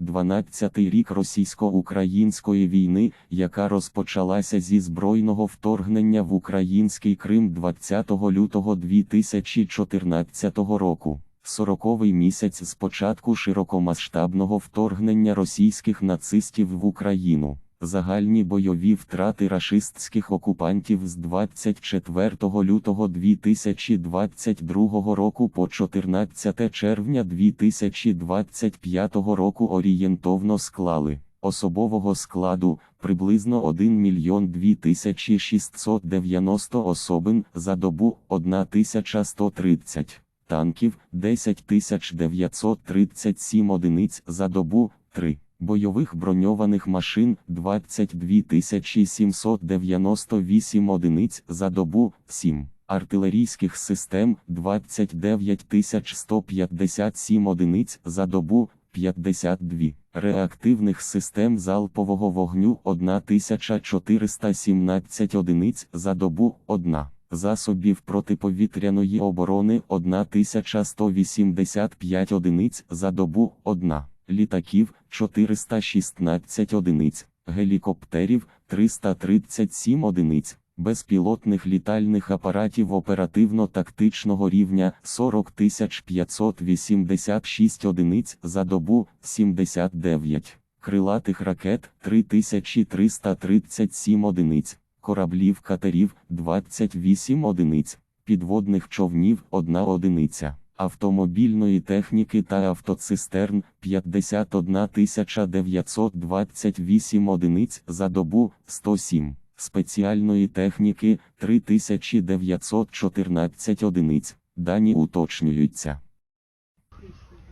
12-й рік російсько-української війни, яка розпочалася зі збройного вторгнення в український Крим 20 лютого 2014 року. Сороковий місяць з початку широкомасштабного вторгнення російських нацистів в Україну. Загальні бойові втрати рашистських окупантів з 24 лютого 2022 року по 14 червня 2025 року орієнтовно склали особового складу приблизно 1 мільйон 2690 особин за добу 1130 танків 10937 одиниць за добу 3. Бойових броньованих машин 22 798 одиниць за добу 7. Артилерійських систем 29 157 одиниць за добу 52. Реактивних систем залпового вогню 1417 одиниць за добу 1. Засобів протиповітряної оборони 1185 одиниць за добу 1. Літаків 416 одиниць, гелікоптерів 337 одиниць, безпілотних літальних апаратів оперативно-тактичного рівня 40 586 одиниць за добу 79, крилатих ракет 3337 одиниць, кораблів катерів 28 одиниць, підводних човнів 1 одиниця. Автомобільної техніки та автоцистерн 51 928 одиниць за добу 107, спеціальної техніки 3914 одиниць. Дані уточнюються.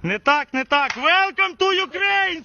Не так, не так. Welcome to Ukraine!